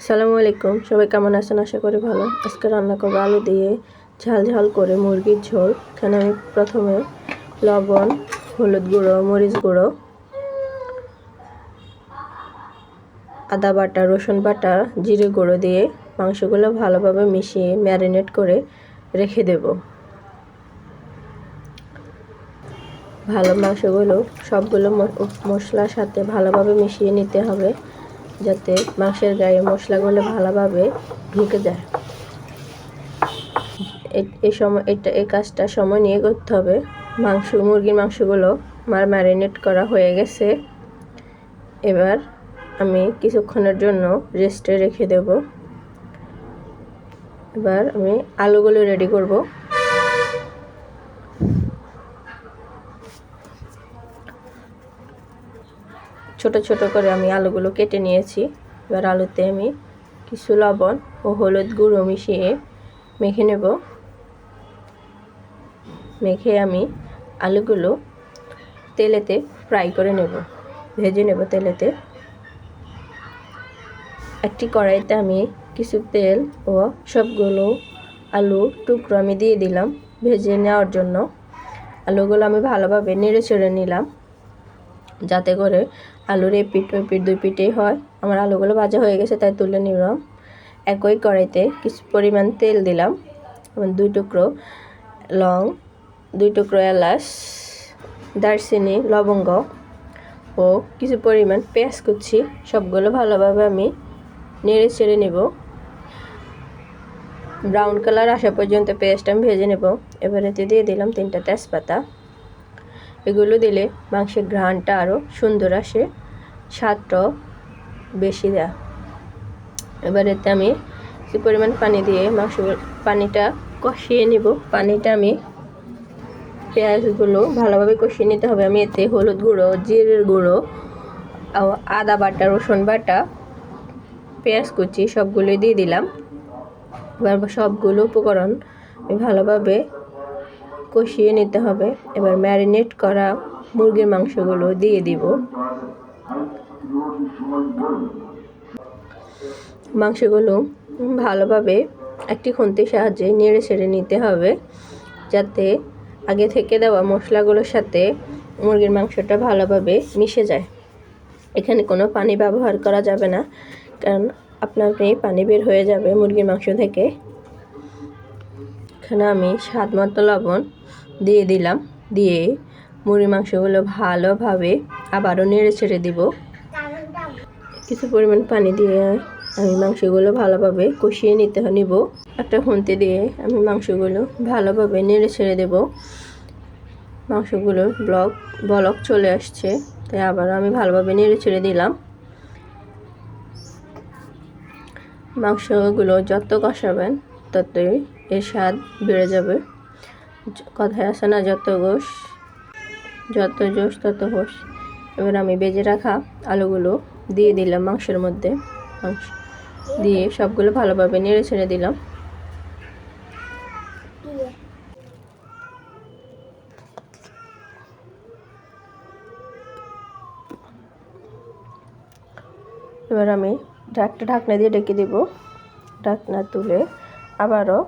আসসালামু আলাইকুম। সবাই কেমন আছেন? আশা করি ভালো। আজকে রান্না করব আলু দিয়ে ঝাল ঝাল করে মুরগির ঝোল। এখানে আমি প্রথমে লবণ, হলুদ গুঁড়ো, মরিচ গুঁড়ো, আদা বাটা, রসুন বাটা, জিরে গুঁড়ো দিয়ে মাংসগুলো ভালোভাবে মিশিয়ে ম্যারিনেট করে রেখে দেব। ভালো মাংসগুলো সবগুলো মশলার সাথে ভালোভাবে মিশিয়ে নিতে হবে। যাতে মাংসের গায়ে মশলাগুলো ভালোভাবে ঢুকে যায়। এই সময়, এটা এই কাজটা সময় নিয়ে করতে হবে। মাংস, মুরগির মাংসগুলো আমার ম্যারিনেট করা হয়ে গেছে। এবার আমি কিছুক্ষণের জন্য রেস্টে রেখে দেব। এবার আমি আলুগুলো রেডি করব। ছোট ছোট করে আমি আলুগুলো কেটে নিয়েছি। এবার আলুতে আমি কিছু লবণ ও হলুদ গুঁড়ো মিশিয়ে মেখে নেব। মেখে আমি আলুগুলো তেলেতে ফ্রাই করে নেব। ভেজে নেব তেলেতে। একটি কড়াইতে আমি কিছু তেল ও সবগুলো আলু টুকরো আমি দিয়ে দিলাম ভেজে নেওয়ার জন্য। আলুগুলো আমি ভালোভাবে নেড়ে চেড়ে নিলাম। যাতে করে আলুর এই পিঠ, ওই পিঠ দুই পিঠেই হয়। আমার আলুগুলো ভাজা হয়ে গেছে, তাই তুলে নিলাম। একই কড়াইতে কিছু পরিমাণ তেল দিলাম। এবং দুই টুকরো লং, দুই টুকরো এলাচ, দারচিনি, লবঙ্গ ও কিছু পরিমাণ পেঁয়াজ কুচি। সবগুলো ভালোভাবে আমি নেড়ে ছেড়ে নেব। ব্রাউন কালার আসা পর্যন্ত পেঁয়াজটা আমি ভেজে নেব। এবার এতে দিয়ে দিলাম তিনটা তেজপাতা। এগুলো দিলে মাংসের ঘ্রাণটা আরও সুন্দর আসে, স্বাদটাও বেশি দেয়। এবার এতে আমি কি পরিমাণ পানি দিয়ে মাংস পানিটা কষিয়ে নিব। পানিটা আমি পেঁয়াজগুলো ভালোভাবে কষিয়ে নিতে হবে। আমি এতে হলুদ গুঁড়ো, জিরের গুঁড়ো আদা বাটা, রসুন বাটা, পেঁয়াজ কুচি সবগুলো দিয়ে দিলাম। এবার সবগুলো উপকরণ আমি ভালোভাবে কষিয়ে নিতে হবে। এবার ম্যারিনেট করা মুরগির মাংসগুলো দিয়ে দিব। মাংসগুলো ভালোভাবে একটি খুন্তির সাহায্যে নেড়ে ছেড়ে নিতে হবে, যাতে আগে থেকে দেওয়া মশলাগুলোর সাথে মুরগির মাংসটা ভালোভাবে মিশে যায়। এখানে কোনো পানি ব্যবহার করা যাবে না, কারণ আপনার পানি বের হয়ে যাবে মুরগির মাংস থেকে। এখানে আমি স্বাদ মতো লবণ দিয়ে দিলাম। দিয়ে মুরগির মাংসগুলো ভালোভাবে আবারও নেড়ে ছেড়ে দিব। কিছু পরিমাণ পানি দিয়ে আমি মাংসগুলো ভালোভাবে কষিয়ে নিতে নিব। একটা খুন্তি দিয়ে আমি মাংসগুলো ভালোভাবে নেড়ে ছেড়ে দেব। মাংসগুলো ব্লক, বলক চলে আসছে, তাই আবার আমি ভালোভাবে নেড়ে ছেড়ে দিলাম। মাংসগুলো যত কষাবেন, ততই এর স্বাদ বেড়ে যাবে। কথায় আসে না, যত গোশ, যত জোশ, তত হোস এবার আমি বেজে রাখা আলুগুলো দিয়ে দিলাম মাংসের মধ্যে। মাংস দিয়ে সবগুলো ভালোভাবে নেড়ে ছেড়ে দিলাম। এবার আমি একটা ঢাকনা দিয়ে ডেকে দিব। ঢাকনা তুলে আবারও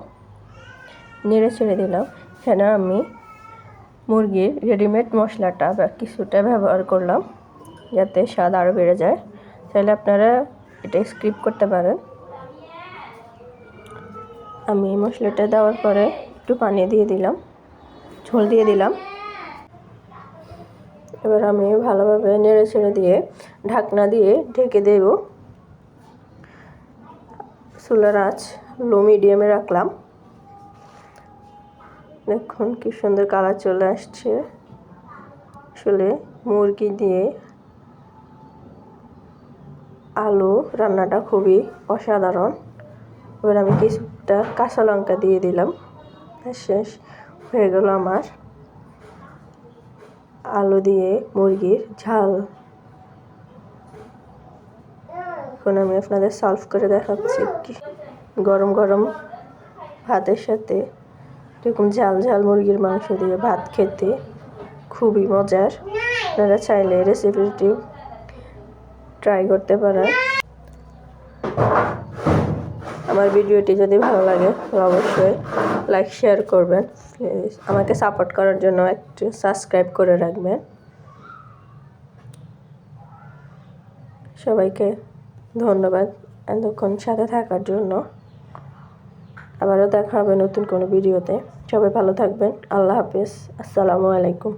নেড়ে ছেড়ে দিলাম। এখানে আমি মুরগির রেডিমেড মশলাটা বা কিছুটা ব্যবহার করলাম, যাতে স্বাদ আরও বেড়ে যায়। তাহলে আপনারা এটা স্ক্রিপ করতে পারেন। আমি মশলাটা দেওয়ার পরে একটু পানি দিয়ে দিলাম, ঝোল দিয়ে দিলাম। এবার আমি ভালোভাবে নেড়ে ছেড়ে দিয়ে ঢাকনা দিয়ে ঢেকে দেব। চুলার আঁচ লো মিডিয়ামে রাখলাম। দেখুন কি সুন্দর কালার চলে আসছে। আসলে মুরগি দিয়ে আলু রান্নাটা খুবই অসাধারণ। এবার আমি কিছুটা কাঁচা লঙ্কা দিয়ে দিলাম। শেষ হয়ে গেল আমার আলু দিয়ে মুরগির ঝাল। এখন আমি আপনাদের সলভ করে দেখাচ্ছি কি গরম গরম ভাতের সাথে এরকম ঝাল ঝাল মুরগির মাংস দিয়ে ভাত খেতে খুবই মজার। আপনারা চাইলে রেসিপিটি ট্রাই করতে পারেন। আমার ভিডিওটি যদি ভালো লাগে, অবশ্যই লাইক শেয়ার করবেন। প্লিজ আমাকে সাপোর্ট করার জন্য একটু সাবস্ক্রাইব করে রাখবেন। সবাইকে ধন্যবাদ এতক্ষণ সাথে থাকার জন্য। আবারও দেখা হবে নতুন কোনো ভিডিওতে। সবাই ভালো থাকবেন। আল্লাহ হাফিজ। আসসালামু আলাইকুম।